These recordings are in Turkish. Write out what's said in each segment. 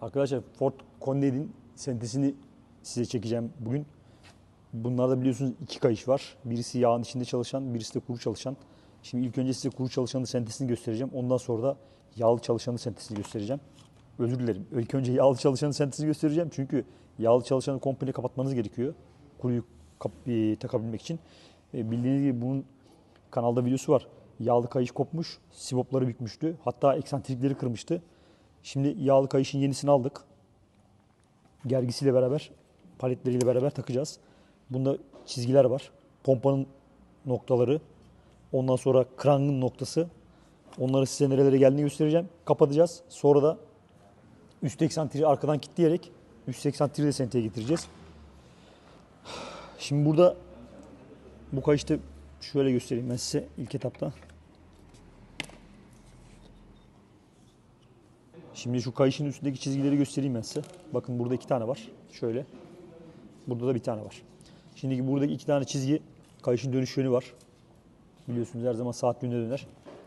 Arkadaşlar Ford Conde'nin sentesini size çekeceğim bugün. Bunlarda biliyorsunuz iki kayış var. Birisi yağın içinde çalışan, birisi de kuru çalışan. Şimdi ilk önce size kuru çalışanın sentesini göstereceğim. Ondan sonra da yağlı çalışanın sentesini göstereceğim. Özür dilerim. İlk önce yağlı çalışanın sentesini göstereceğim. Çünkü yağlı çalışanı komple kapatmanız gerekiyor. Kuruyu e, takabilmek için. E, bildiğiniz gibi bunun kanalda videosu var. Yağlı kayış kopmuş, sivopları bükmüştü. Hatta eksantrikleri kırmıştı. Şimdi yağlı kayışın yenisini aldık. Gergisiyle beraber, paletleriyle beraber takacağız. Bunda çizgiler var. Pompanın noktaları. Ondan sonra krangın noktası. Onları size nerelere geldiğini göstereceğim. Kapatacağız. Sonra da üst eksantriği arkadan kilitleyerek üst eksantriği de senteye getireceğiz. Şimdi burada bu kayışta şöyle göstereyim ben size ilk etapta. Şimdi şu kayışın üstündeki çizgileri göstereyim ben size. Bakın burada iki tane var. Şöyle. Burada da bir tane var. Şimdi buradaki iki tane çizgi kayışın dönüş yönü var. Biliyorsunuz her zaman saat yönüne döner.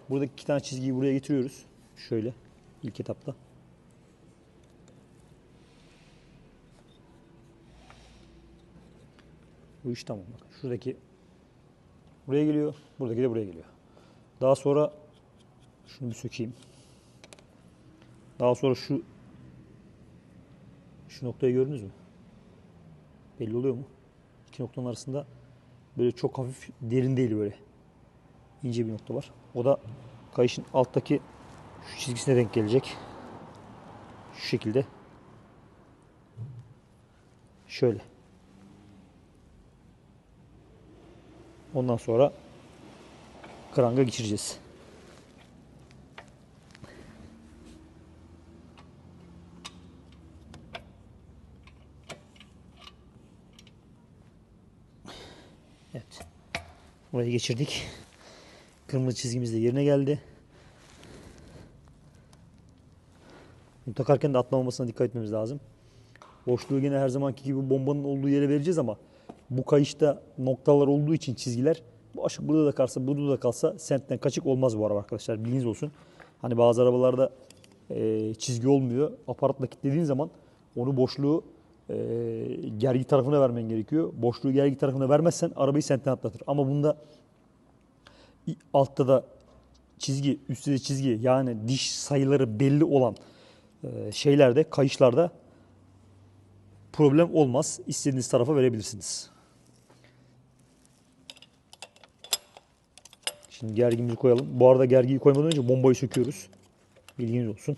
Buradaki iki tane çizgiyi buraya getiriyoruz. Şöyle ilk etapta. Bu iş tamam. Bakın şuradaki buraya geliyor. Buradaki de buraya geliyor. Daha sonra şunu bir sökeyim. Daha sonra şu şu noktayı gördünüz mü? Belli oluyor mu? İki noktanın arasında böyle çok hafif derin değil böyle. ince bir nokta var. O da kayışın alttaki şu çizgisine denk gelecek. Şu şekilde. Şöyle. Ondan sonra kranga geçireceğiz. Evet. Burayı geçirdik. Kırmızı çizgimiz de yerine geldi. Takarken de atlamamasına dikkat etmemiz lazım. Boşluğu yine her zamanki gibi bombanın olduğu yere vereceğiz ama bu kayışta noktalar olduğu için çizgiler bu aşık burada da kalsa burada da kalsa sentten kaçık olmaz bu araba arkadaşlar bilginiz olsun. Hani bazı arabalarda e, çizgi olmuyor. Aparatla kilitlediğin zaman onu boşluğu e, gergi tarafına vermen gerekiyor. Boşluğu gergi tarafına vermezsen arabayı sentten atlatır. Ama bunda altta da çizgi, üstte de çizgi yani diş sayıları belli olan e, şeylerde, kayışlarda problem olmaz. İstediğiniz tarafa verebilirsiniz. Şimdi gergimizi koyalım. Bu arada gergiyi koymadan önce bombayı söküyoruz. Bilginiz olsun.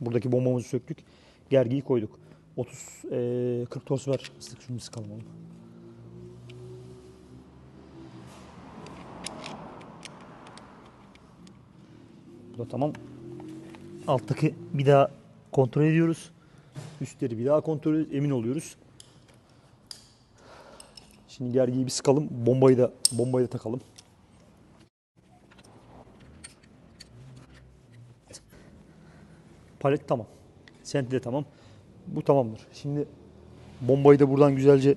Buradaki bombamızı söktük. Gergiyi koyduk. 30 eee 40 toz ver. Sık şunu sıkalım oğlum. Bu da tamam. Alttaki bir daha kontrol ediyoruz. Üstleri bir daha kontrol ediyoruz. Emin oluyoruz. Şimdi gergiyi bir sıkalım. Bombayı da bombayı da takalım. Palet tamam. Senti de tamam. Bu tamamdır. Şimdi bombayı da buradan güzelce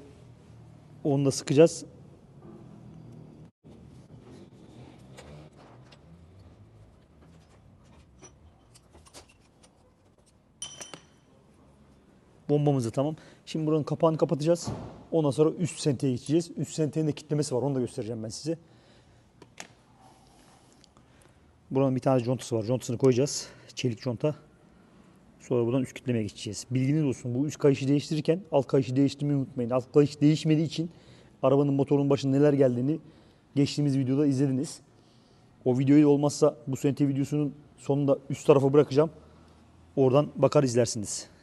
onunla sıkacağız. Bombamız da tamam. Şimdi buranın kapağını kapatacağız. Ondan sonra üst senteye geçeceğiz. Üst sentenin de kitlemesi var. Onu da göstereceğim ben size. Buranın bir tane contası var. Contasını koyacağız. Çelik conta. Sonra buradan üst kitlemeye geçeceğiz. Bilginiz olsun. Bu üst kayışı değiştirirken alt kayışı değiştirmeyi unutmayın. Alt kayış değişmediği için arabanın motorunun başına neler geldiğini geçtiğimiz videoda izlediniz. O videoyu olmazsa bu sente videosunun sonunda üst tarafa bırakacağım. Oradan bakar izlersiniz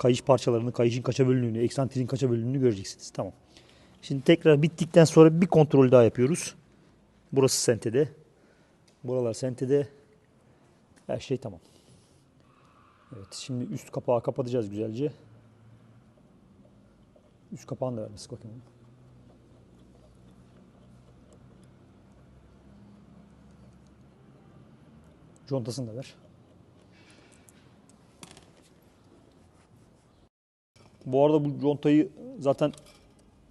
kayış parçalarını, kayışın kaça bölündüğünü, eksantriğin kaça bölündüğünü göreceksiniz. Tamam. Şimdi tekrar bittikten sonra bir kontrol daha yapıyoruz. Burası sentede. Buralar sentede. Her şey tamam. Evet şimdi üst kapağı kapatacağız güzelce. Üst kapağını da vermesi bakayım. Contasını da ver. Bu arada bu contayı zaten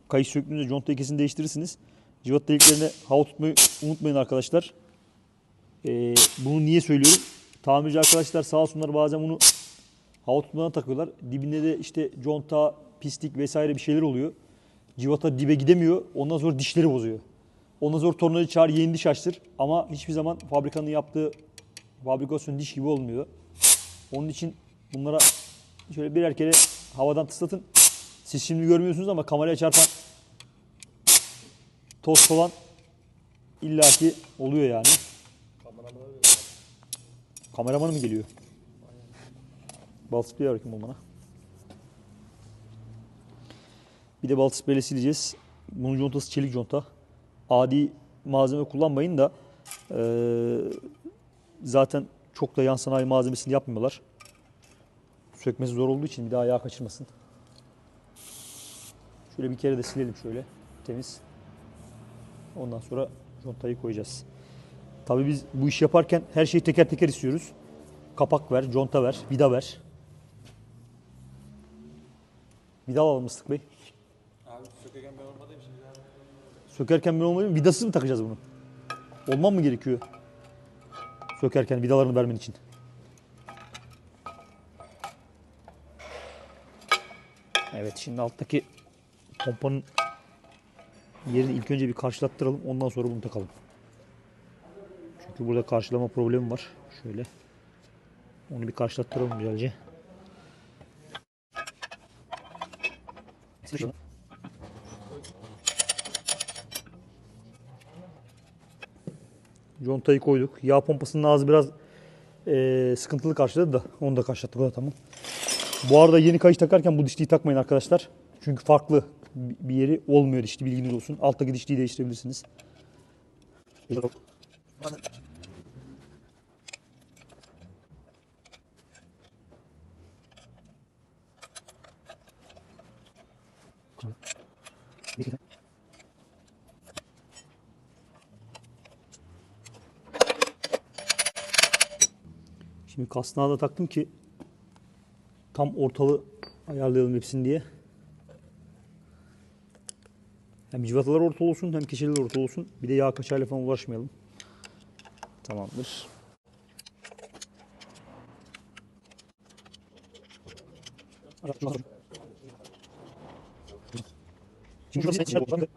kayış söktüğünüzde contayı kesin değiştirirsiniz. Cıvat deliklerine hava tutmayı unutmayın arkadaşlar. Ee, bunu niye söylüyorum? Tamirci arkadaşlar sağ olsunlar bazen bunu hava tutmadan takıyorlar. Dibinde de işte conta, pislik vesaire bir şeyler oluyor. Civata dibe gidemiyor. Ondan sonra dişleri bozuyor. Ondan sonra tornacı çağır yeni diş açtır. Ama hiçbir zaman fabrikanın yaptığı fabrikasyon diş gibi olmuyor. Onun için bunlara şöyle birer kere havadan tıslatın. Siz şimdi görmüyorsunuz ama kameraya çarpan toz falan illaki oluyor yani. Kameraman mı geliyor? Bal spreyi bakayım bana. Bir de bal spreyle sileceğiz. Bunun contası çelik conta. Adi malzeme kullanmayın da eee, zaten çok da yan sanayi malzemesini yapmıyorlar. Sökmesi zor olduğu için bir daha yağ kaçırmasın. Şöyle bir kere de silelim şöyle temiz. Ondan sonra contayı koyacağız. Tabii biz bu işi yaparken her şeyi teker teker istiyoruz. Kapak ver, conta ver, vida ver. Vida alalım Mıstık Bey. Abi sökerken ben bir daha Sökerken ben olmayayım, vidasız mı takacağız bunu? Olmam mı gerekiyor? Sökerken vidalarını vermen için. Evet şimdi alttaki pompanın yerini ilk önce bir karşılattıralım ondan sonra bunu takalım. Çünkü burada karşılama problemi var. Şöyle. Onu bir karşılattıralım güzelce. Contayı koyduk. Yağ pompasının ağzı biraz eee, sıkıntılı karşıladı da onu da karşılattık o da tamam. Bu arada yeni kayış takarken bu dişliği takmayın arkadaşlar. Çünkü farklı bir yeri olmuyor dişli bilginiz olsun. Alttaki dişliği değiştirebilirsiniz. Şimdi kasnağı da taktım ki tam ortalı ayarlayalım hepsini diye. Hem civatalar orta olsun hem keçeler orta olsun. Bir de yağ kaçağıyla falan uğraşmayalım. Tamamdır. Şimdi şurada sen içine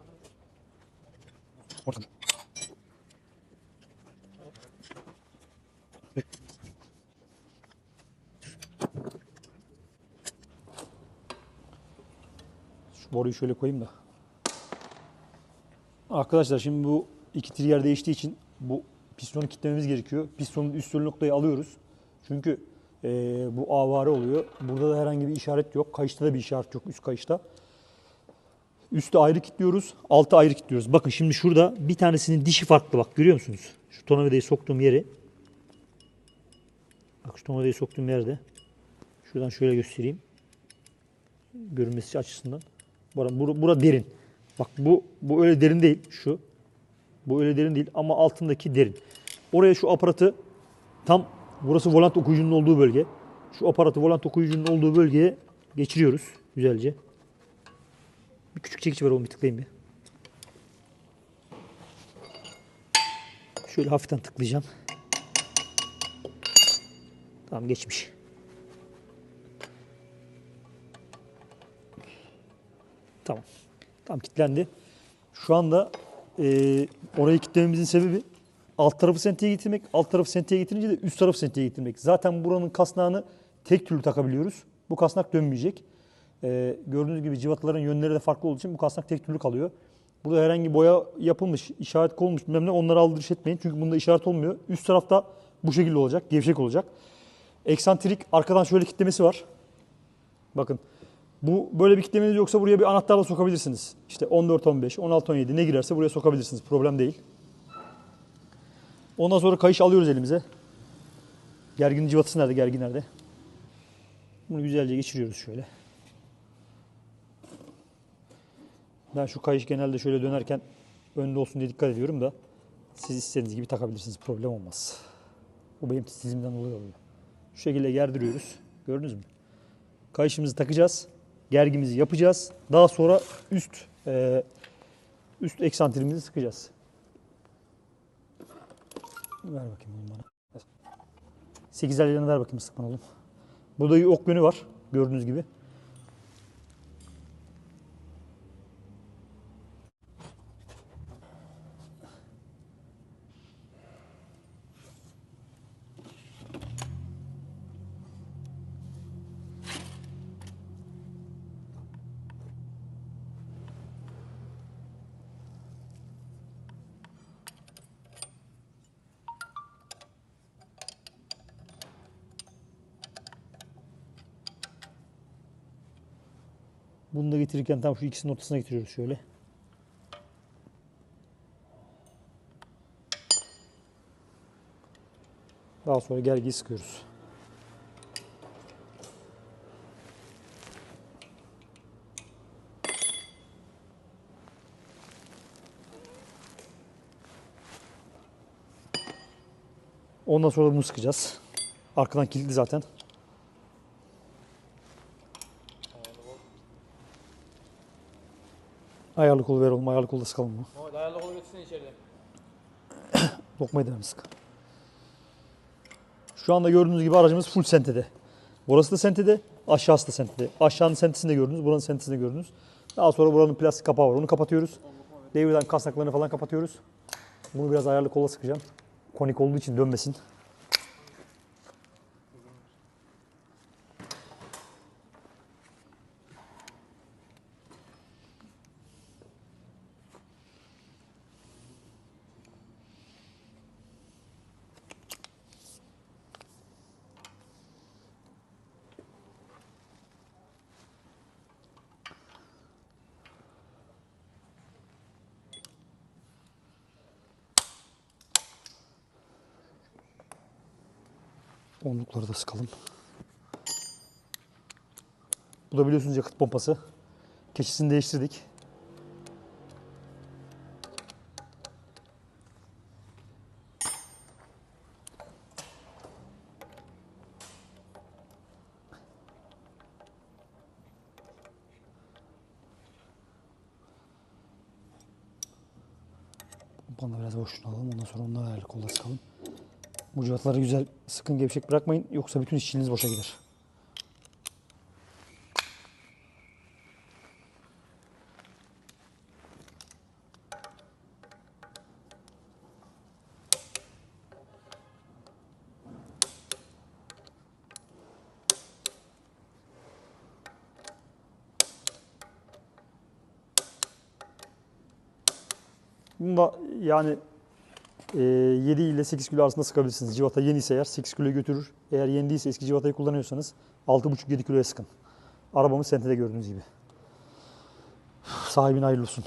Şu boruyu şöyle koyayım da. Arkadaşlar şimdi bu iki trigger değiştiği için bu pistonu kilitlememiz gerekiyor. Pistonun üst noktayı alıyoruz. Çünkü eee, bu avare oluyor. Burada da herhangi bir işaret yok. Kayışta da bir işaret yok üst kayışta. Üstü ayrı kilitliyoruz, altı ayrı kilitliyoruz. Bakın şimdi şurada bir tanesinin dişi farklı bak görüyor musunuz? Şu tornavidayı soktuğum yeri. Bak şu tornavidayı soktuğum yerde. Şuradan şöyle göstereyim. Görünmesi açısından. Bura, bura, bura derin. Bak bu bu öyle derin değil şu. Bu öyle derin değil ama altındaki derin. Oraya şu aparatı tam burası volant okuyucunun olduğu bölge. Şu aparatı volant okuyucunun olduğu bölgeye geçiriyoruz güzelce. Bir küçük çekiç var oğlum bir tıklayayım bir. Şöyle hafiften tıklayacağım. Tamam geçmiş. Tamam. Tam kilitlendi. Şu anda e, orayı kilitlememizin sebebi alt tarafı senteye getirmek. Alt tarafı senteye getirince de üst tarafı senteye getirmek. Zaten buranın kasnağını tek türlü takabiliyoruz. Bu kasnak dönmeyecek. E, gördüğünüz gibi civataların yönleri de farklı olduğu için bu kasnak tek türlü kalıyor. Burada herhangi boya yapılmış, işaret konmuş bilmem ne onları aldırış etmeyin. Çünkü bunda işaret olmuyor. Üst tarafta bu şekilde olacak, gevşek olacak. Eksantrik arkadan şöyle kitlemesi var. Bakın bu böyle bir kitlemeniz yoksa buraya bir anahtarla sokabilirsiniz. İşte 14, 15, 16, 17 ne girerse buraya sokabilirsiniz. Problem değil. Ondan sonra kayış alıyoruz elimize. Gergin civatası nerede? Gergin nerede? Bunu güzelce geçiriyoruz şöyle. Ben şu kayış genelde şöyle dönerken önde olsun diye dikkat ediyorum da siz istediğiniz gibi takabilirsiniz. Problem olmaz. Bu benim titizimden dolayı oluyor. Şu şekilde gerdiriyoruz. Gördünüz mü? Kayışımızı takacağız. Gergimizi yapacağız. Daha sonra üst e, üst eksantrimizi sıkacağız. Ver bakayım oğlum bana. 8 ellerini ver bakayım sıkman oğlum. Burada ok yönü var gördüğünüz gibi. Bunu da getirirken tam şu ikisinin ortasına getiriyoruz şöyle. Daha sonra gergiyi sıkıyoruz. Ondan sonra bunu sıkacağız. Arkadan kilitli zaten. Ayarlı kolu ver oğlum. Ayarlı kolu da sıkalım mı? Mehmet ayarlı kolu götürsene içeride. Lokmayı devam sık. Şu anda gördüğünüz gibi aracımız full sentede. Burası da sentede, aşağısı da sentede. Aşağının sentesini de gördünüz, buranın sentesini de gördünüz. Daha sonra buranın plastik kapağı var. Onu kapatıyoruz. Devirden kasnaklarını falan kapatıyoruz. Bunu biraz ayarlı kolla sıkacağım. Konik olduğu için dönmesin. Onlukları da sıkalım. Bu da biliyorsunuz yakıt pompası. Keçisini değiştirdik. Pompanı biraz boşluğunu alalım. Ondan sonra onları ayarlı kolla sıkalım. Bu cıvataları güzel sıkın gevşek bırakmayın. Yoksa bütün işçiliğiniz boşa gider. Bunda yani 7 ile 8 kilo arasında sıkabilirsiniz. Civata yeniyse eğer 8 kilo götürür. Eğer yeni değilse eski civatayı kullanıyorsanız 6,5-7 kiloya sıkın. Arabamız sentede gördüğünüz gibi. Sahibine hayırlı olsun.